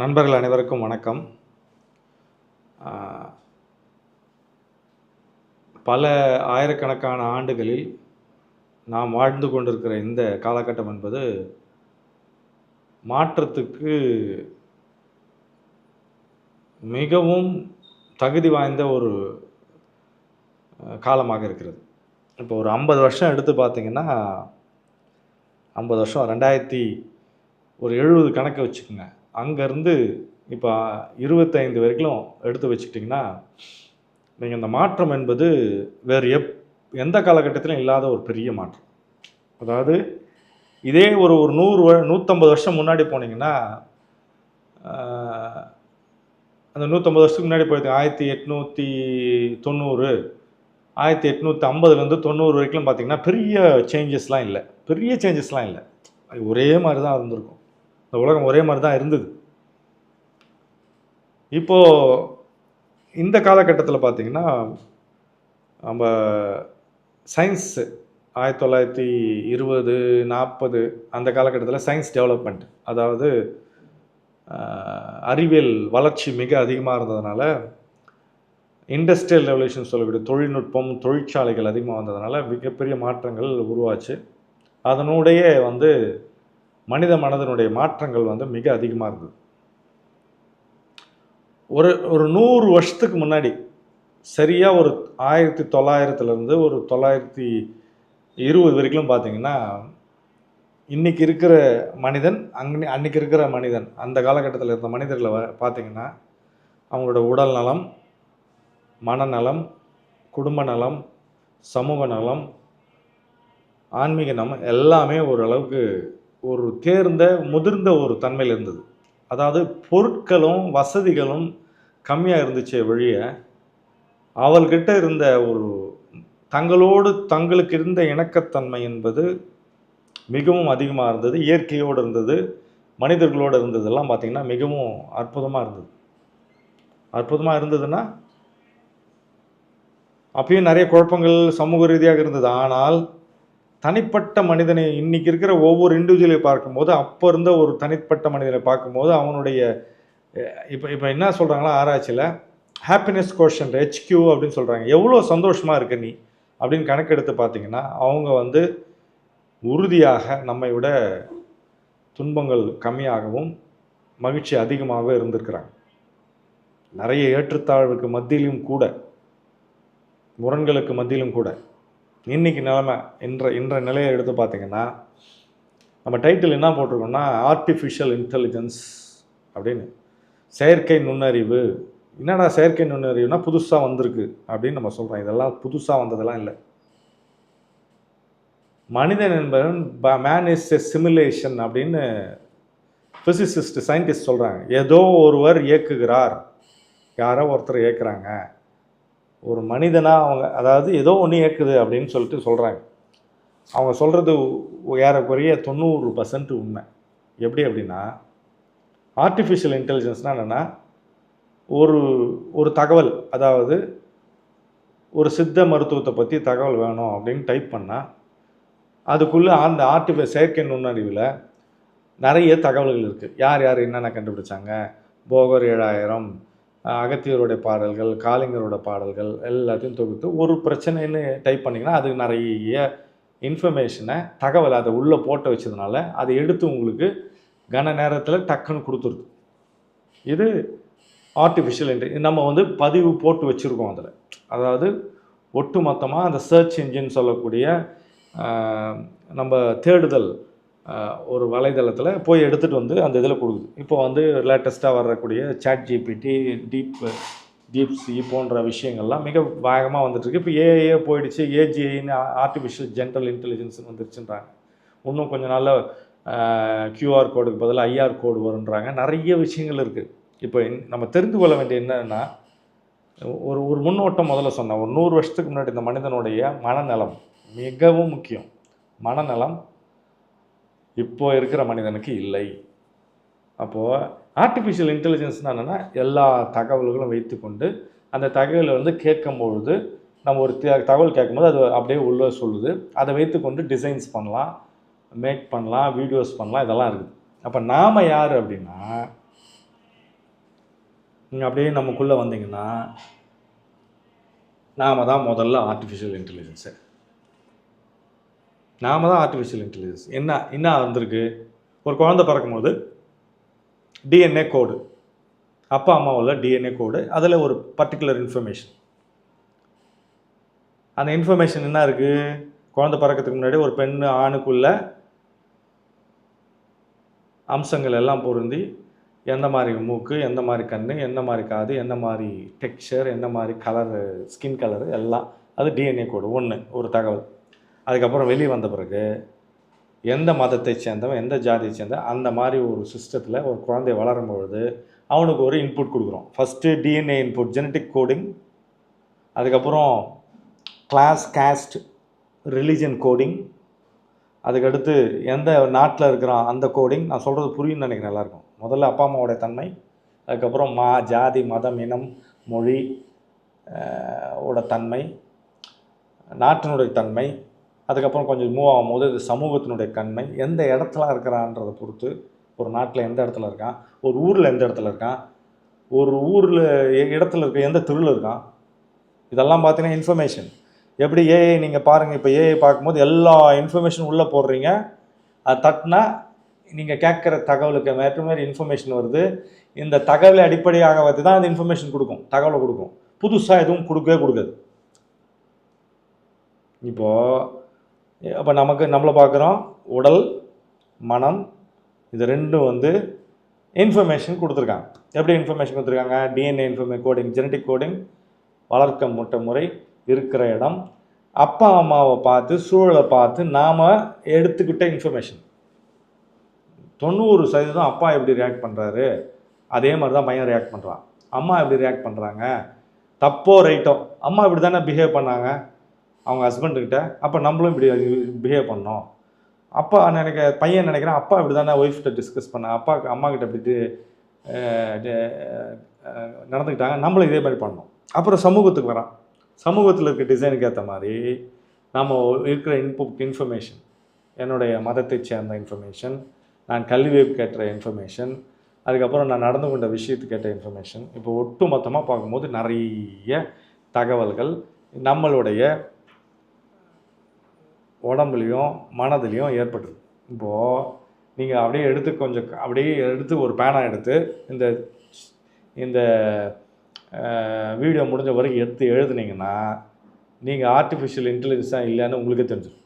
நண்பர்கள் அனைவருக்கும் வணக்கம். பல ஆயிரக்கணக்கான ஆண்டுகளில் நாம் வாழ்ந்து கொண்டிருக்கிற இந்த காலகட்டம் என்பது மாற்றத்துக்கு மிகவும் தகுதி வாய்ந்த ஒரு காலமாக இருக்கிறது. இப்போ ஒரு ஐம்பது வருஷம் எடுத்து பார்த்திங்கன்னா ஐம்பது வருஷம் ரெண்டாயிரத்தி ஒரு எழுபது கணக்கை வச்சுக்கோங்க. அங்கேருந்து இப்போ இருபத்தைந்து வரைக்கும் எடுத்து வச்சுக்கிட்டிங்கன்னா நீங்கள் இந்த மாற்றம் என்பது வேறு எப் எந்த காலகட்டத்திலும் இல்லாத ஒரு பெரிய மாற்றம். அதாவது இதே ஒரு ஒரு நூறு வ நூற்றம்பது வருஷம் முன்னாடி போனீங்கன்னா அந்த நூற்றம்பது வருஷத்துக்கு முன்னாடி போயிட்டு ஆயிரத்தி எட்நூற்றி தொண்ணூறு ஆயிரத்தி எட்நூற்றி ஐம்பதுலேருந்து தொண்ணூறு வரைக்கும் பார்த்தீங்கன்னா பெரிய சேஞ்சஸ்லாம் இல்லை. பெரிய சேஞ்சஸ்லாம் இல்லை. அது ஒரே மாதிரி தான் இருந்திருக்கும். இந்த உலகம் ஒரே மாதிரி தான் இருந்தது. இப்போது இந்த காலகட்டத்தில் பார்த்திங்கன்னா நம்ம சயின்ஸு ஆயிரத்தி தொள்ளாயிரத்தி இருபது நாற்பது அந்த காலகட்டத்தில் சயின்ஸ் டெவலப்மெண்ட் அதாவது அறிவியல் வளர்ச்சி மிக அதிகமாக இருந்ததுனால இண்டஸ்ட்ரியல் ரெவல்யூஷன் சொல்லக்கூடிய தொழில்நுட்பம் தொழிற்சாலைகள் அதிகமாக வந்ததுனால மிகப்பெரிய மாற்றங்கள் உருவாச்சு. அதனுடைய வந்து மனித மனதனுடைய மாற்றங்கள் வந்து மிக அதிகமாக இருந்தது. ஒரு ஒரு நூறு வருஷத்துக்கு முன்னாடி சரியாக ஒரு ஆயிரத்தி தொள்ளாயிரத்துலேருந்து ஒரு தொள்ளாயிரத்தி இருபது வரைக்கும் பார்த்தீங்கன்னா இன்றைக்கி இருக்கிற மனிதன் அங்கே அன்னைக்கு இருக்கிற மனிதன் அந்த காலகட்டத்தில் இருந்த மனிதர்களை வ- பார்த்திங்கன்னா அவங்களோட உடல் நலம் மனநலம் குடும்ப நலம் சமூக நலம் ஆன்மீக நலம் எல்லாமே ஓரளவுக்கு ஒரு தேர்ந்த முதிர்ந்த ஒரு தன்மையில் இருந்தது. அதாவது பொருட்களும் வசதிகளும் கம்மியாக இருந்துச்சே வழிய அவள்கிட்ட இருந்த ஒரு தங்களோடு தங்களுக்கு இருந்த இணக்கத்தன்மை என்பது மிகவும் அதிகமாக இருந்தது. இயற்கையோடு இருந்தது மனிதர்களோடு இருந்ததெல்லாம் பார்த்திங்கன்னா மிகவும் அற்புதமாக இருந்தது. அற்புதமாக இருந்ததுன்னா அப்பயும் நிறைய குழப்பங்கள் சமூக ரீதியாக இருந்தது. ஆனால் தனிப்பட்ட மனிதனை இன்னைக்கு இருக்கிற ஒவ்வொரு இண்டிவிஜுவலை பார்க்கும்போது அப்போ இருந்த ஒரு தனிப்பட்ட மனிதனை பார்க்கும்போது அவனுடைய இப்போ இப்போ என்ன சொல்கிறாங்களா ஆராய்ச்சியில் ஹாப்பினஸ் கோஷன் ஹெச்கியூ அப்படின்னு சொல்கிறாங்க எவ்வளோ சந்தோஷமாக இருக்க நீ? அப்படின்னு கணக்கெடுத்து பார்த்தீங்கன்னா அவங்க வந்து உறுதியாக நம்மை விட துன்பங்கள் கம்மியாகவும் மகிழ்ச்சி அதிகமாகவே இருந்திருக்கிறாங்க. நிறைய ஏற்றுத்தாழ்வுக்கு மத்தியிலும் கூட முரண்களுக்கு மத்தியிலும் கூட. இன்னைக்கு நிலைமை இன்ற இன்ற நிலையை எடுத்து பார்த்தீங்கன்னா நம்ம டைட்டில் என்ன போட்டிருக்கோம்னா ஆர்டிஃபிஷியல் இன்டெலிஜென்ஸ் அப்படின்னு. செயற்கை நுண்ணறிவு. என்னடா செயற்கை நுண்ணறிவுனா புதுசாக வந்திருக்கு அப்படின்னு நம்ம சொல்கிறோம் இதெல்லாம் புதுசாக வந்ததெல்லாம் இல்லை. மனிதன் என்பவன் மேன் இஸ் எ சிமுலேஷன் அப்படின்னு ஃபிசிசிஸ்ட் சயின்டிஸ்ட் சொல்கிறாங்க ஏதோ ஒருவர் இயக்குகிறார். யாரோ ஒருத்தர் இயக்குறாங்க. ஒரு மனிதனாக அவங்க அதாவது ஏதோ ஒன்று இயக்குது அப்படின்னு சொல்லிட்டு சொல்கிறாங்க அவங்க சொல்கிறது ஏறக்குறைய தொண்ணூறு பர்சன்ட் உண்மை. எப்படி அப்படின்னா ஆர்டிஃபிஷியல் இன்டெலிஜென்ஸ்னால் என்னென்னா ஒரு ஒரு தகவல் அதாவது ஒரு சித்த மருத்துவத்தை பற்றி தகவல் வேணும் அப்படின்னு டைப் பண்ணால் அதுக்குள்ளே அந்த ஆர்டிஃபை செயற்கை நுண்ணறிவில் நிறைய தகவல்கள் இருக்குது யார் யார் என்னென்ன கண்டுபிடிச்சாங்க? போகர் ஏழாயிரம் அகத்தியருடைய பாடல்கள் காளிங்கரோட பாடல்கள் எல்லாத்தையும் தொகுத்து ஒரு பிரச்சனைன்னு டைப் பண்ணிங்கன்னா அதுக்கு நிறைய இன்ஃபர்மேஷனை தகவலை அதை உள்ளே போட்டு வச்சதுனால அதை எடுத்து உங்களுக்கு கன நேரத்தில் டக்குன்னு கொடுத்துருது. இது ஆர்டிஃபிஷியல் இன்டெலி நம்ம வந்து பதிவு போட்டு வச்சுருக்கோம் அதில். அதாவது ஒட்டு மொத்தமாக அந்த சர்ச் இன்ஜின் சொல்லக்கூடிய நம்ம தேடுதல் ஒரு வலைதளத்தில் போய் எடுத்துகிட்டு வந்து அந்த இதில் கொடுக்குது. இப்போ வந்து லேட்டஸ்ட்டாக வரக்கூடிய chat GPT deep DeepSeek போன்ற விஷயங்கள்லாம் மிக வேகமாக வந்துட்டுருக்கு இப்போ ஏஏ போயிடுச்சு. ஏஜிஐன்னு ஆர்டிஃபிஷியல் ஜென்ரல் இன்டெலிஜென்ஸ் வந்துருச்சுன்றாங்க. இன்னும் கொஞ்சம் நாளில் கியூஆர் கோடுக்கு பதில் ஐஆர் கோடு வருன்றாங்க நிறைய விஷயங்கள் இருக்குது இப்போ நம்ம தெரிந்து கொள்ள வேண்டிய என்னென்னா ஒரு ஒரு முன்னோட்டம் முதல்ல சொன்னேன். ஒரு நூறு வருஷத்துக்கு முன்னாடி இந்த மனிதனுடைய மனநலம் மிகவும் முக்கியம். மனநலம் இப்போ இருக்கிற மனிதனுக்கு இல்லை. அப்போது ஆர்டிஃபிஷியல் இன்டெலிஜென்ஸ்னால் என்னென்னா எல்லா தகவல்களும் வைத்துக்கொண்டு அந்த தகவலை வந்து கேட்கும்பொழுது நம்ம ஒரு த- தகவல் கேட்கும்போது அது அப்படியே உள்ள சொல்லுது. அதை வைத்துக்கொண்டு டிசைன்ஸ் பண்ணலாம் மேக் பண்ணலாம் வீடியோஸ் பண்ணலாம் இதெல்லாம் இருக்குது. அப்போ நாம் யார் அப்படின்னா நீங்கள் அப்படியே நமக்குள்ளே வந்தீங்கன்னா நாம தான் முதல்ல ஆர்டிஃபிஷியல் இன்டெலிஜென்ஸு நாம தான் ஆர்டிஃபிஷியல் இன்டெலிஜென்ஸ் என்ன என்ன வந்திருக்கு? ஒரு குழந்தை பிறக்கும்போது டிஎன்ஏ கோடு அப்பா அம்மாவில் டிஎன்ஏ கோடு அதில் ஒரு பர்டிகுலர் இன்ஃபர்மேஷன் அந்த இன்ஃபர்மேஷன் என்ன இருக்குது குழந்தை பிறக்கிறதுக்கு முன்னாடி ஒரு பெண் ஆணுக்குள்ள அம்சங்கள் எல்லாம் பொருந்தி எந்த மாதிரி மூக்கு எந்த மாதிரி கண் எந்த மாதிரி காது எந்த மாதிரி டெக்ஸ்சர் எந்த மாதிரி கலரு ஸ்கின் கலரு எல்லாம். அது டிஎன்ஏ கோடு ஒன்று ஒரு தகவல். அதுக்கப்புறம் வெளியே வந்த பிறகு எந்த மதத்தை சேர்ந்தவன் எந்த ஜாதியை சேர்ந்தவன் அந்த மாதிரி ஒரு சிஸ்டத்தில் ஒரு குழந்தை வளரும் பொழுது அவனுக்கு ஒரு இன்புட் கொடுக்குறோம். First DNA input genetic coding அதுக்கப்புறம் கிளாஸ் காஸ்ட் ரிலிஜன் கோடிங் அதுக்கடுத்து எந்த நாட்டில் இருக்கிறான் அந்த கோடிங் நான் சொல்கிறது புரியும்னு நினைக்கிறேன் நல்லாயிருக்கும் முதல்ல அப்பா அம்மாவோடைய தன்மை அதுக்கப்புறம் மா ஜாதி மதம் இனம் மொழி ஓட தன்மை நாட்டினுடைய தன்மை அதுக்கப்புறம் கொஞ்சம் மூவ் ஆகும்போது இது சமூகத்தினுடைய கண்மை எந்த இடத்துல இருக்கிறான்றதை பொறுத்து ஒரு நாட்டில் எந்த இடத்துல இருக்கான் ஒரு ஊரில் எந்த இடத்துல இருக்கான் ஒரு ஊரில் இடத்துல இருக்க எந்த திருள் இருக்கான் இதெல்லாம் பார்த்தீங்கன்னா இன்ஃபர்மேஷன் எப்படி ஏஐ நீங்கள் பாருங்கள் இப்போ ஏஐ பார்க்கும்போது எல்லா இன்ஃபர்மேஷன் உள்ளே போடுறீங்க அது தட்டினா நீங்கள் கேட்குற தகவலுக்கு மேற்ற இன்ஃபர்மேஷன் வருது. இந்த தகவலை அடிப்படையாக வச்சு தான் அந்த இன்ஃபர்மேஷன் கொடுக்கும் தகவலை கொடுக்கும். புதுசாக எதுவும் கொடுக்கவே கொடுக்காது. இப்போது அப்போ நமக்கு நம்மளை பார்க்குறோம் உடல் மனம் இது ரெண்டும் வந்து இன்ஃபர்மேஷன் கொடுத்துருக்காங்க. எப்படி இன்ஃபர்மேஷன் கொடுத்துருக்காங்க? DNA information coding genetic coding வளர்க்க முட்டை முறை இருக்கிற இடம் அப்பா அம்மாவை பார்த்து சூழலை பார்த்து நாம் எடுத்துக்கிட்ட இன்ஃபர்மேஷன் தொண்ணூறு சதவீதம் அப்பா எப்படி ரியாக்ட் பண்ணுறாரு அதே மாதிரி தான் பையன் ரியாக்ட் பண்ணுறான் அம்மா எப்படி ரியாக்ட் பண்ணுறாங்க தப்போ ரைட்டோ அம்மா இப்படி தானே பிஹேவ் பண்ணாங்க? அவங்க ஹஸ்பண்டுக்கிட்ட அப்போ நம்மளும் இப்படி பிஹேவ் பண்ணோம். அப்பா நினைக்க பையன் நினைக்கிறேன் அப்பா இப்படி தானே ஒய்ஃப்கிட்ட டிஸ்கஸ் பண்ண அப்பா அம்மா கிட்ட இப்படி நடந்துக்கிட்டாங்க நம்மளும் இதே மாதிரி பண்ணோம். அப்புறம் சமூகத்துக்கு வரான். சமூகத்தில் இருக்க டிசைனுக்கு ஏற்ற மாதிரி நம்ம இருக்கிற இன்புட் இன்ஃபர்மேஷன் என்னுடைய மதத்தை சேர்ந்த இன்ஃபர்மேஷன் நான் கல்வி கேட்ட இன்ஃபர்மேஷன் அதுக்கப்புறம் நான் நடந்து கொண்ட விஷயத்துக்கு கேட்ட இன்ஃபர்மேஷன் இப்போ ஒட்டு மொத்தமாக பார்க்கும்போது நிறைய தகவல்கள் நம்மளுடைய உடம்புலையும் மனதிலையும் ஏற்பட்டுது. இப்போது நீங்கள் அப்படியே எடுத்து கொஞ்சம் அப்படியே எடுத்து ஒரு பேனா எடுத்து இந்த இந்த வீடியோ முடிஞ்ச வரைக்கும் எடுத்து எழுதுனீங்கன்னா நீங்கள் ஆர்டிஃபிஷியல் இன்டெலிஜென்ஸாக இல்லைன்னு உங்களுக்கே தெரிஞ்சிடும்.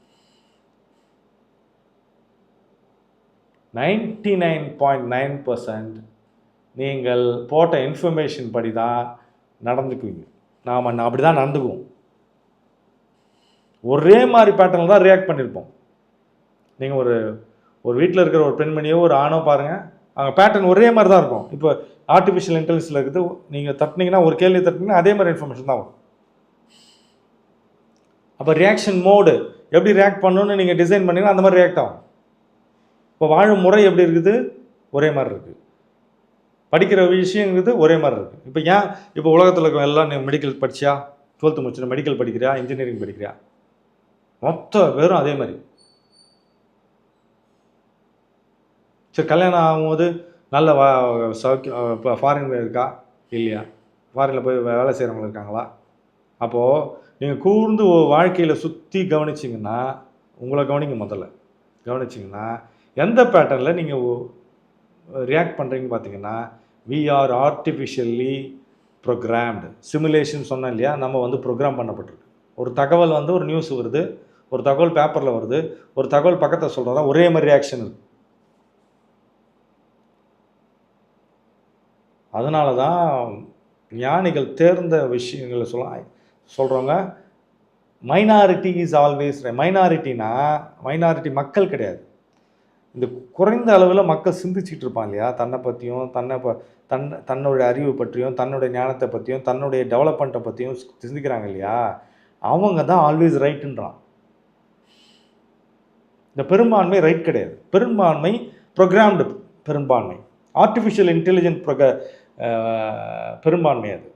Ninety nine point nine percent நீங்கள் போட்ட இன்ஃபர்மேஷன் படி தான் நடந்துக்குவீங்க. நாம் அப்படி தான் நடந்துக்குவோம். ஒரே மாதிரி பேட்டர்னில் தான் ரியாக்ட் பண்ணியிருப்போம் நீங்கள் ஒரு ஒரு வீட்டில் இருக்கிற ஒரு பெண்மணியோ ஒரு ஆணோ பாருங்கள் அவங்க பேட்டர்ன் ஒரே மாதிரி தான் இருக்கும். இப்போ ஆர்டிஃபிஷியல் இன்டெலிஜென்ஸில் இருக்குது நீங்கள் தட்டினீங்கன்னா ஒரு கேள்வி தட்டினீங்கன்னா அதே மாதிரி இன்ஃபர்மேஷன் தான் வரும். அப்போ ரியாக்ஷன் மோடு எப்படி ரியாக்ட் பண்ணணும்னு நீங்கள் டிசைன் பண்ணீங்கன்னா அந்த மாதிரி ரியாக்ட் ஆகும். இப்போ வாழும் முறை எப்படி இருக்குது? ஒரே மாதிரி இருக்குது படிக்கிற விஷயங்கிறது ஒரே மாதிரி இருக்குது இப்போ ஏன் இப்போ உலகத்தில் இருக்க எல்லாம் நீ மெடிக்கல் படிச்சியா? டுவெல்த்து முடிச்சுட்டு மெடிக்கல் படிக்கிறியா? இன்ஜினியரிங் படிக்கிறியா? மொத்த பேரும் அதே மாதிரி. சரி கல்யாணம் ஆகும்போது நல்ல சௌக்கியம் இப்போ ஃபாரின் இருக்கா? இல்லையா? ஃபாரினில் போய் வேலை செய்கிறவங்க இருக்காங்களா? அப்போது நீங்கள் கூர்ந்து வாழ்க்கையில் சுற்றி கவனிச்சிங்கன்னா உங்களை கவனிங்க முதல்ல. கவனிச்சிங்கன்னா எந்த பேட்டர்னில் நீங்கள் ரியாக்ட் பண்ணுறீங்கன்னு பார்த்தீங்கன்னா we are artificially programmed simulation சொன்னேன் இல்லையா? நம்ம வந்து ப்ரோக்ராம் பண்ணப்பட்டிருக்கு. ஒரு தகவல் வந்து ஒரு நியூஸ் வருது. ஒரு தகவல் பேப்பரில் வருது ஒரு தகவல் பக்கத்தில் சொல்கிறதா ஒரே மாதிரி ரியாக்ஷன் இருக்குது அதனால தான் ஞானிகள் தேர்ந்த விஷயங்களை சொல்ல சொல்கிறவங்க மைனாரிட்டி இஸ் ஆல்வேஸ் மைனாரிட்டினா மைனாரிட்டி மக்கள் கிடையாது. இந்த குறைந்த அளவில் மக்கள் சிந்திச்சுட்டு இருப்பான் இல்லையா? தன்னை பற்றியும் தன்னை ப தன் தன்னுடைய அறிவு பற்றியும் தன்னுடைய ஞானத்தை பற்றியும் தன்னுடைய டெவலப்மெண்ட்டை பற்றியும் சிந்திக்கிறாங்க இல்லையா? அவங்க தான் ஆல்வேஸ் ரைட்டுன்றான் இந்த பெரும்பான்மை ரைட் கிடையாது. பெரும்பான்மை ப்ரோக்ராம்டு பெரும்பான்மை. ஆர்டிஃபிஷியல் இன்டெலிஜென்ட் ப்ரொக பெரும்பான்மை அது.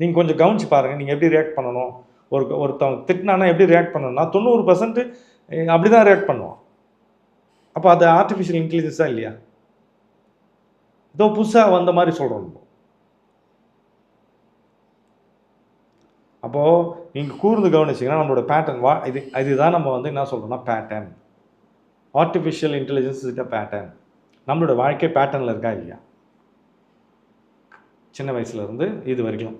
நீங்கள் கொஞ்சம் கவனிச்சு பாருங்கள் நீங்கள் எப்படி ரியாக்ட் பண்ணணும்? ஒரு ஒருத்தவங்க திட்டினானா எப்படி ரியாக்ட் பண்ணணும்னா தொண்ணூறு பர்சன்ட் அப்படி தான் ரியாக்ட் பண்ணுவான். அப்போ அது ஆர்டிஃபிஷியல் இன்டெலிஜென்ஸாக இல்லையா? இதோ புதுசாக வந்த மாதிரி சொல்கிறோம் அப்போது நீங்கள் கூர்ந்து கவனிச்சிங்கன்னா நம்மளோட பேட்டர்ன் வா இது இதுதான் நம்ம வந்து என்ன சொல்கிறோம்னா pattern artificial intelligence is a pattern நம்மளோட வாழ்க்கை பேட்டர்னில் இருக்கா இல்லையா? சின்ன வயசுலேருந்து இது வரைக்கும்.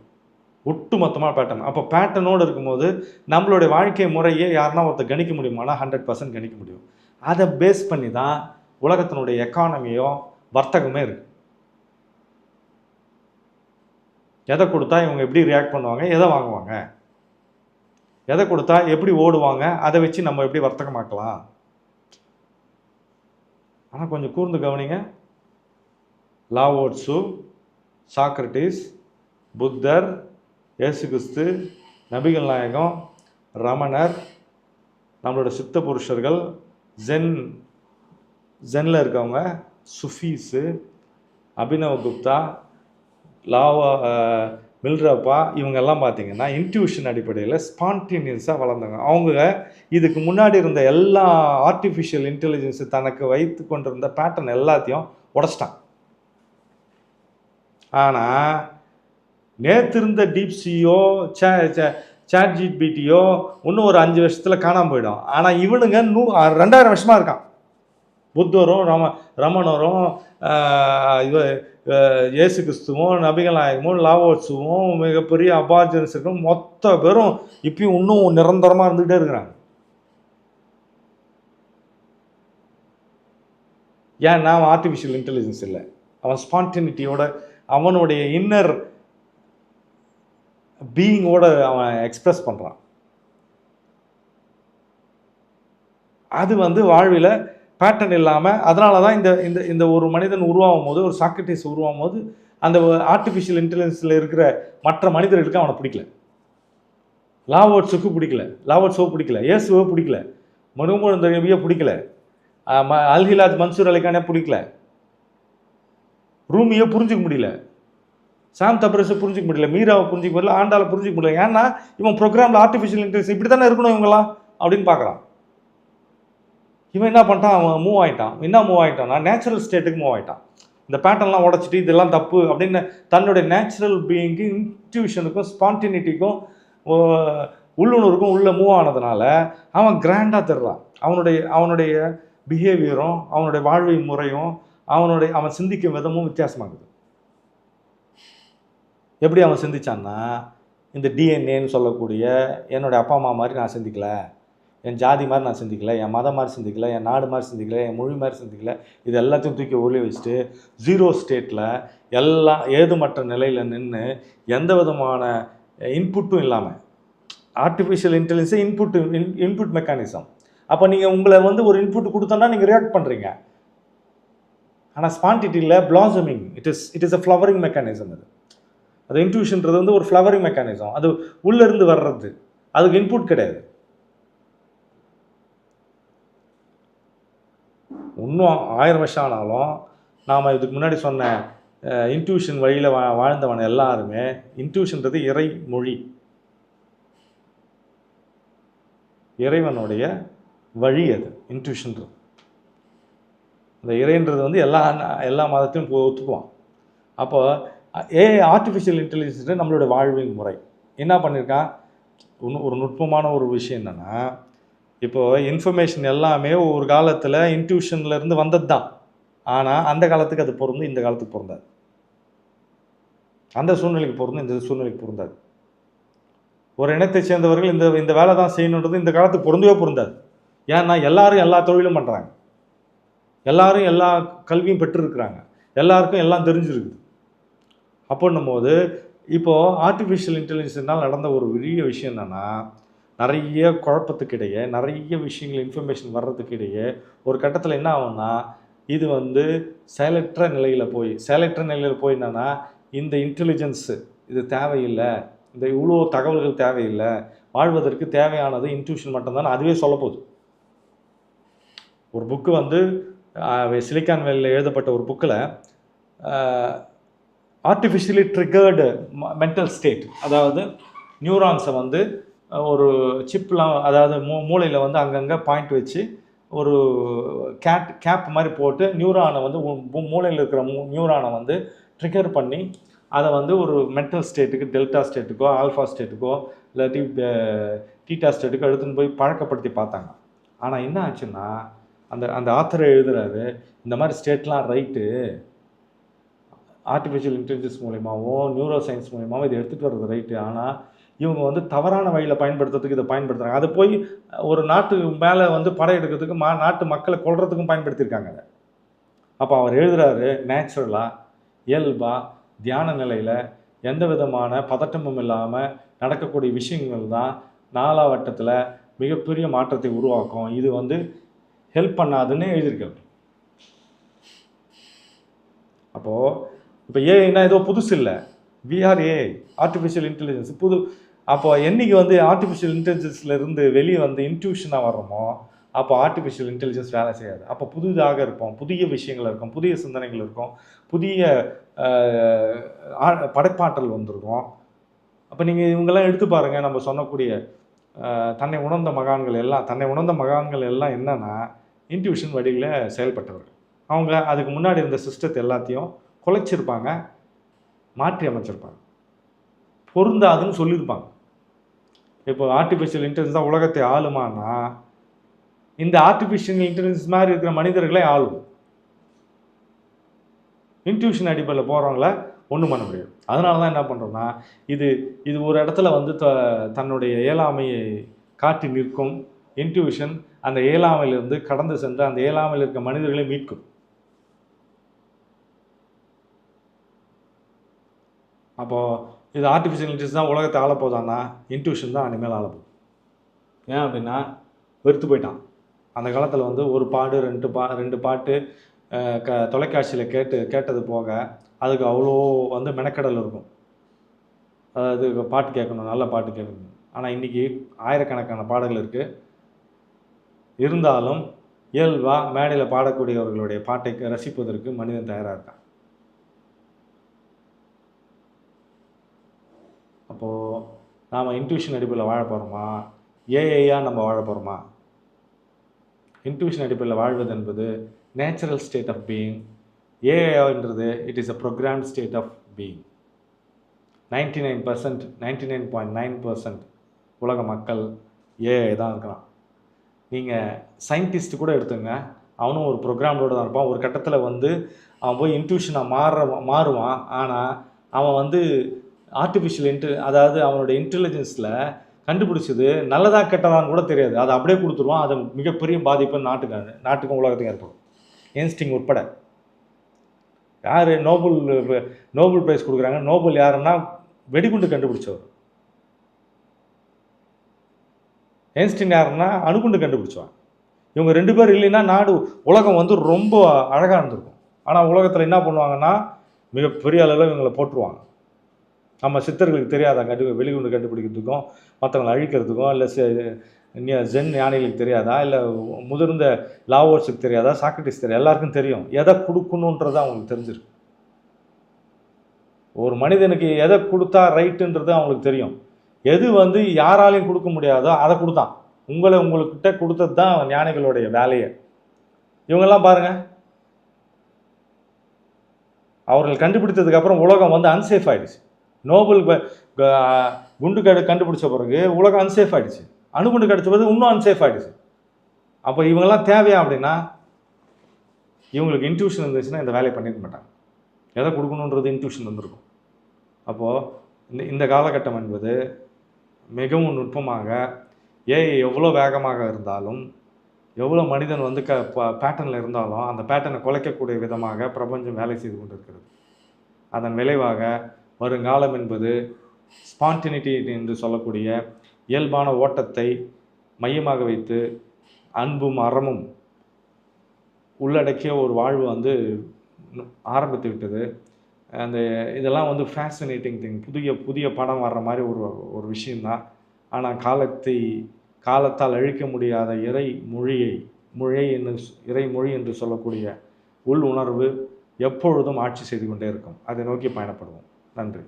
ஒட்டு மொத்தமாக பேட்டர்ன் அப்போ பேட்டர்னோடு இருக்கும்போது நம்மளுடைய வாழ்க்கை முறையை யாருன்னா ஒருத்தர் கணிக்க முடியுமானா ஹண்ட்ரட் பர்சன்ட் கணிக்க முடியும். அதை பேஸ் பண்ணி தான் உலகத்தினுடைய எக்கானமியோ வர்த்தகமே இருக்கு. எதை கொடுத்தா இவங்க எப்படி ரியாக்ட் பண்ணுவாங்க? எதை வாங்குவாங்க? எதை கொடுத்தா எப்படி ஓடுவாங்க? அதை வச்சு நம்ம எப்படி வர்த்தகமாக்கலாம்? ஆனால் கொஞ்சம் கூர்ந்து கவனிங்க. லாவோட்ஸு சாக்ரட்டிஸ் புத்தர் இயேசு கிறிஸ்து நபிகள் நாயகம் ரமணர் நம்மளோட சித்த புருஷர்கள் ஜென் ஜென்னில் இருக்கவங்க சுஃபீஸு அபினவ் குப்தா லாவா மில்ராப்பா இவங்கெல்லாம் பார்த்தீங்கன்னா இன்ட்யூஷன் அடிப்படையில் ஸ்பான்டேனியஸாக வளர்ந்தாங்க. அவங்க இதுக்கு முன்னாடி இருந்த எல்லா ஆர்டிஃபிஷியல் இன்டெலிஜென்ஸு தனக்கு வைத்து கொண்டிருந்த பேட்டர்ன் எல்லாத்தையும் உடச்சிட்டான் ஆனால் நேற்று இருந்த டீப்சியோ சே சேட் ஜிபிடியோ இன்னும் ஒரு அஞ்சு வருஷத்தில் காணாமல் போயிடும். ஆனால் இவனுங்க நூ ரெண்டாயிரம் வருஷமாக இருக்கான். புத்தரும் ரம ரமணரும் இவ இயேசு கிறிஸ்துவும் நபிகள் நாயகமும் லாவோட்ஸுவும் மிகப்பெரிய அபார்ஜன்ஸுக்கும் மொத்த பேரும் இப்பயும் இன்னும் நிரந்தரமாக இருந்துக்கிட்டே இருக்கிறாங்க. ஏன் நான் ஆர்டிஃபிஷியல் இன்டெலிஜென்ஸ் இல்லை? அவன் ஸ்பான்டினிட்டியோட அவனுடைய இன்னர் பீயிங்கோட அவன் எக்ஸ்பிரஸ் பண்ணுறான் அது வந்து வாழ்வில் பேட்டர்ன் இல்லாமல் அதனால தான் இந்த இந்த இந்த ஒரு மனிதன் உருவாகும் போது ஒரு சாக்ரட்டிஸ் உருவாகும் போது அந்த ஆர்டிஃபிஷியல் இன்டெலிஜென்ஸில் இருக்கிற மற்ற மனிதர்களுக்கு அவனை பிடிக்கல. லாவோட்ஸுக்கு பிடிக்கல. லாவோட்ஸோ பிடிக்கல. இயேசுவோ பிடிக்கல. முகமது நபியோ பிடிக்கல. ம- அல்ஹிலாத் மன்சூர் அலிகானே பிடிக்கல. ரூமியோ புரிஞ்சிக்க முடியல. சாம் தப்ரஸை புரிஞ்சுக்க முடியல. மீராவை புரிஞ்சிக்க முடியல. ஆண்டாவை புரிஞ்சுக்க முடியல. ஏன்னா இவன் ப்ரோக்ராமில் ஆர்டிஃபிஷியல் இன்டெலிஜென்ஸ் இப்படி தானே இருக்கணும் இவங்களாம் அப்படின்னு பார்க்குறான். இவன் என்ன பண்ணிட்டான்? அவன் மூவ் ஆகிட்டான் என்ன மூவ் ஆகிட்டான்னா நேச்சுரல் ஸ்டேட்டுக்கு மூவ் ஆகிட்டான் இந்த பேட்டர்ன்லாம் உடச்சிட்டு இதெல்லாம் தப்பு அப்படின்னு தன்னுடைய நேச்சுரல் பீயிங்கு இன்ட்யூஷனுக்கும் ஸ்பான்டினிட்டிக்கும் உள்ளுணர்வுக்கும் உள்ளே மூவ் ஆனதுனால அவன் கிராண்டாக தர்றான். அவனுடைய அவனுடைய பிஹேவியரும் அவனுடைய வாழ்வை முறையும் அவனுடைய அவன் சிந்திக்கும் விதமும் வித்தியாசமாகுது. எப்படி அவன் சிந்திச்சான்னா இந்த டிஎன்ஏன்னு சொல்லக்கூடிய என்னுடைய அப்பா அம்மா மாதிரி நான் சிந்திக்கலை. என் ஜாதி மாதிரி நான் சிந்திக்கல என் மதம் மாதிரி சிந்திக்கல என் நாடு மாதிரி சிந்திக்கல என் மொழி மாதிரி சிந்திக்கல. இது எல்லாத்தையும் தூக்கி ஒளி வச்சுட்டு ஜீரோ ஸ்டேட்டில் எல்லாம் ஏதுமற்ற நிலையில் நின்று எந்த விதமான இன்புட்டும் இல்லாமல் ஆர்டிஃபிஷியல் இன்டெலிஜென்ஸே இன்புட் இன்புட் மெக்கானிசம் அப்போ நீங்கள் உங்களை வந்து ஒரு இன்புட் கொடுத்தோன்னா நீங்கள் ரியாக்ட் பண்ணுறீங்க ஆனால் ஸ்பான்டிட்டியில் blossoming it is it is a flowering mechanism அது. அது இன்ட்யூஷன்றது வந்து ஒரு ஃப்ளவரிங் மெக்கானிசம் அது உள்ளேருந்து வர்றது. அதுக்கு இன்புட் கிடையாது. இன்னும் ஆயிரம் வருஷம் ஆனாலும் நாம் இதுக்கு முன்னாடி சொன்ன இன்ட்யூஷன் வழியில் வா வாழ்ந்தவன் எல்லாருமே இன்ட்யூஷன்றது இறை மொழி இறைவனுடைய வழி அது இன்ட்யூஷன்றது அந்த இறைன்றது வந்து எல்லா எல்லா மதத்தையும் ஒத்துக்குவான். அப்போ ஏ ஆர்டிஃபிஷியல் இன்டெலிஜென்ஸ் நம்மளோட வாழ்வின் முறை. என்ன பண்ணியிருக்கான் இன்னும் ஒரு நுட்பமான ஒரு விஷயம் என்னென்னா இப்போது இன்ஃபர்மேஷன் எல்லாமே ஒரு காலத்தில் இன்ட்யூஷன்லேருந்து வந்தது தான் ஆனால் அந்த காலத்துக்கு அது பொருந்தும் இந்த காலத்துக்கு பொருந்தாது. அந்த சூழ்நிலைக்கு பொருந்தும் இந்த சூழ்நிலைக்கு பொருந்தாது. ஒரு இனத்தை சேர்ந்தவர்கள் இந்த இந்த வேலை தான் செய்யணுன்றது இந்த காலத்துக்கு பொருந்தவே பொருந்தாது. ஏன்னா எல்லாரும் எல்லா தொழிலும் பண்ணுறாங்க எல்லாரும் எல்லா கல்வியும் பெற்றிருக்கிறாங்க. எல்லாருக்கும் எல்லாம் தெரிஞ்சிருக்குது. அப்படின்னும் போது இப்போது ஆர்டிஃபிஷியல் இன்டெலிஜென்ஸ்னால் நடந்த ஒரு பெரிய விஷயம் என்னென்னா நிறைய குழப்பத்துக்கிடையே நிறைய விஷயங்கள் இன்ஃபர்மேஷன் வர்றதுக்கு இடையே ஒரு கட்டத்தில் என்ன ஆகும்னா இது வந்து செயலற்ற நிலையில் போய் செயலற்ற நிலையில் போய் என்னென்னா இந்த இன்டெலிஜென்ஸு இது தேவையில்லை இந்த இவ்வளோ தகவல்கள் தேவையில்லை வாழ்வதற்கு தேவையானது இன்ட்யூஷன் மட்டும்தான் அதுவே சொல்ல போகுது. ஒரு புக்கு வந்து சிலிக்கான் வேலியில் எழுதப்பட்ட ஒரு புக்கில் ஆர்டிஃபிஷியலி ட்ரிகர்டு மென்டல் ஸ்டேட் அதாவது நியூரான்ஸை வந்து ஒரு சிப்லாம் அதாவது மூ மூளையில் வந்து அங்கங்கே பாயிண்ட் வச்சு ஒரு கேட் கேப் மாதிரி போட்டு நியூரானை வந்து மூளையில் இருக்கிற மூ நியூரானை வந்து ட்ரிகர் பண்ணி அதை வந்து ஒரு மென்டல் ஸ்டேட்டுக்கு டெல்டா ஸ்டேட்டுக்கோ ஆல்ஃபா ஸ்டேட்டுக்கோ இல்லாட்டி டீட்டா ஸ்டேட்டுக்கோ எடுத்துன்னு போய் பழக்கப்படுத்தி பார்த்தாங்க. ஆனால் என்ன ஆச்சுன்னா அந்த அந்த ஆத்தரை எழுதுறாரு இந்த மாதிரி ஸ்டேட்லாம் ரைட்டு ஆர்டிஃபிஷியல் இன்டெலிஜென்ஸ் மூலியமாகவும் நியூரோ சயின்ஸ் மூலியமாகவும் இதை எடுத்துகிட்டு வர்றது ரைட்டு ஆனால் இவங்க வந்து தவறான வழியில் பயன்படுத்துறதுக்கு இதை பயன்படுத்துகிறாங்க அது போய் ஒரு நாட்டு மேலே வந்து படையெடுக்கிறதுக்கு மா நாட்டு மக்களை கொள்றதுக்கும் பயன்படுத்தியிருக்காங்க அதை. அப்போ அவர் எழுதுறாரு நேச்சுரலாக இயல்பாக தியான நிலையில் எந்த விதமான பதட்டமும் இல்லாமல் நடக்கக்கூடிய விஷயங்கள் தான் நாலாவட்டத்தில் மிகப்பெரிய மாற்றத்தை உருவாக்கும். இது வந்து ஹெல்ப் பண்ணாதுன்னு எழுதியிருக்காரு. அப்போது இப்போ ஏஐனா ஏதோ புதுசு இல்லை. விஆர்ஏ ஆர்டிஃபிஷியல் இன்டெலிஜென்ஸ் புது அப்போ என்னைக்கு வந்து ஆர்டிஃபிஷியல் இன்டெலிஜென்ஸ்ல இருந்து வெளியே வந்து இன்ட்யூஷனாக வர்றோமோ அப்போ ஆர்டிஃபிஷியல் இன்டெலிஜென்ஸ் வேலை செய்யாது. அப்போ புதிதாக இருப்போம் புதிய விஷயங்கள் இருக்கும் புதிய சிந்தனைகள் இருக்கும் புதிய ஆ- படைப்பாற்றல் வந்திருக்கும். அப்போ நீங்கள் இவங்கெல்லாம் எடுத்து பாருங்கள் நம்ம சொன்னக்கூடிய தன்னை உணர்ந்த மகான்கள் எல்லாம் தன்னை உணர்ந்த மகான்கள் எல்லாம் என்னென்னா இன்ட்யூஷன் வழியில் செயல்பட்டவர்கள். அவங்க அதுக்கு முன்னாடி இருந்த சிஸ்டத்தை எல்லாத்தையும் குலைச்சிருப்பாங்க மாற்றி அமைச்சிருப்பாங்க. பொருந்தாதுன்னு சொல்லியிருப்பாங்க. இப்போ ஆர்டிஃபிஷியல் இன்டெலிஜென்ஸ் தான் உலகத்தை ஆளுமானா? இந்த ஆர்டிஃபிஷியல் இன்டெலிஜென்ஸ் மாதிரி இருக்கிற மனிதர்களே ஆளும். இன்ட்யூஷன் அடிப்படையில் போகிறவங்கள ஒன்றும் பண்ண முடியாது. அதனால தான் என்ன பண்ணுறோம்னா இது இது ஒரு இடத்துல வந்து த தன்னுடைய இயலாமையை காட்டி நிற்கும். இன்ட்யூஷன் அந்த இயலாமையிலிருந்து கடந்து சென்று அந்த இயலாமையில் இருக்க மனிதர்களை மீட்கும். அப்போது இது ஆர்டிஃபிஷியல் இன்டெலிஜென்ஸ் தான் உலகத்தை ஆளப்போதான்னா இன்ட்யூஷன் தான் இனிமேல் ஆளப்போகுது ஏன் அப்படின்னா வெறுத்து போயிட்டான். அந்த காலத்தில் வந்து ஒரு பாடு ரெண்டு பா ரெண்டு பாட்டு க தொலைக்காட்சியில் கேட்டு கேட்டது போக அதுக்கு அவ்வளோ வந்து மெனக்கடல் இருக்கும். அதாவது பாட்டு கேட்கணும் நல்ல பாட்டு கேட்கணும். ஆனால் இன்றைக்கி ஆயிரக்கணக்கான பாடல்கள் இருக்குது இருந்தாலும் இயல்பாக மேடையில் பாடக்கூடியவர்களுடைய பாட்டை ரசிப்பதற்கு மனிதன் தயாராக இருக்கான். அப்போது நாம் இன்ட்யூஷன் அடிப்படையில் வாழ போகிறோமா ஏஐயாக நம்ம வாழ போகிறோமா இன்ட்யூஷன் அடிப்படையில் வாழ்வது என்பது natural state of being ஏஐன்றது it is a program state of being ninety nine percent ninety nine point nine percent உலக மக்கள் ஏஐ தான் இருக்கிறான். நீங்கள் சயின்டிஸ்ட் கூட எடுத்துங்க. அவனும் ஒரு ப்ரோக்ராமோட தான் இருப்பான். ஒரு கட்டத்தில் வந்து அவன் போய் இன்ட்யூஷனாக மாற மாறுவான். ஆனால் அவன் வந்து ஆர்டிஃபிஷியல் இன்டெ அதாவது அவனோட இன்டெலிஜென்ஸில் கண்டுபிடிச்சது நல்லதா கெட்டதான்னு கூட தெரியாது. அதை அப்படியே கொடுத்துருவான். அது மிகப்பெரிய பாதிப்பு நாட்டுக்கு நாட்டுக்கும் உலகத்துக்கும் ஏற்படும். என்ஸ்டிங் உட்பட. யார் நோபல் நோபல் ப்ரைஸ் கொடுக்குறாங்க? நோபல் யாருன்னா வெடிகுண்டு கண்டுபிடிச்சவர். ஏன்ஸ்டின் யாருன்னா அணுகுண்டு கண்டுபிடிச்சவன். இவங்க ரெண்டு பேர் இல்லைன்னா நாடு உலகம் வந்து ரொம்ப அழகாக இருந்திருக்கும். ஆனால் உலகத்தில் என்ன பண்ணுவாங்கன்னா மிகப்பெரிய அளவில் இவங்களை போட்டுருவாங்க நம்ம சித்தர்களுக்கு தெரியாதாங்க கண்டு வெளிகுண்டு கண்டுபிடிக்கிறதுக்கும் மற்றவங்களை அழிக்கிறதுக்கும் இல்லை ஜென் ஞானிகளுக்கு தெரியாதா இல்லை முதிர்ந்த லாவோர்ஸுக்கு தெரியாதா சாக்ரட்டிஸ் தெரியாது எல்லாருக்கும் தெரியும். எதை கொடுக்கணுன்றது அவங்களுக்கு தெரிஞ்சிருக்கு. ஒரு மனிதனுக்கு எதை கொடுத்தா ரைட்டுன்றது அவங்களுக்கு தெரியும். எது வந்து யாராலையும் கொடுக்க முடியாதோ அதை கொடுத்தான். உங்களை உங்கள்கிட்ட கொடுத்தது தான் ஞானிகளுடைய வேலையை. இவங்கெல்லாம் பாருங்கள் அவர்கள் கண்டுபிடித்ததுக்கப்புறம் உலகம் வந்து அன்சேஃப் ஆயிடுச்சு. நோபல் குண்டு கடு கண்டுபிடிச்ச பிறகு உலகம் அன்சேஃப் ஆகிடுச்சு அணுகுண்டு கிடச்ச பிறகு இன்னும் அன்சேஃப் ஆகிடுச்சு அப்போ இவங்கெல்லாம் தேவையா அப்படின்னா இவங்களுக்கு இன்ட்யூஷன் இருந்துச்சுன்னா இந்த வேலையை பண்ணிட மாட்டாங்க. எதை கொடுக்கணுன்றது இன்ட்யூஷன் வந்திருக்கும். அப்போது இந்த இந்த காலகட்டம் என்பது மிகவும் நுட்பமாக ஏஐ எவ்வளோ வேகமாக இருந்தாலும் எவ்வளோ மனிதன் வந்து க பேட்டர்னில் இருந்தாலும் அந்த பேட்டர்னை குலைக்கக்கூடிய விதமாக பிரபஞ்சம் வேலை செய்து கொண்டிருக்கிறது. அதன் விளைவாக வருங்காலம் என்பது ஸ்பான்டினிட்டி என்று சொல்லக்கூடிய இயல்பான ஓட்டத்தை மையமாக வைத்து அன்பும் அறமும் உள்ளடக்கிய ஒரு வாழ்வு வந்து ஆரம்பித்து விட்டது. அந்த இதெல்லாம் வந்து ஃபேசினேட்டிங் திங் புதிய புதிய படம் வர்ற மாதிரி ஒரு ஒரு விஷயந்தான் ஆனால் காலத்தை காலத்தால் அழிக்க முடியாத இறை மொழியை மொழி என்று இறை மொழி என்று சொல்லக்கூடிய உள் உணர்வு எப்பொழுதும் ஆட்சி செய்து கொண்டே இருக்கும். அதை நோக்கி பயணப்படுவோம். நன்றி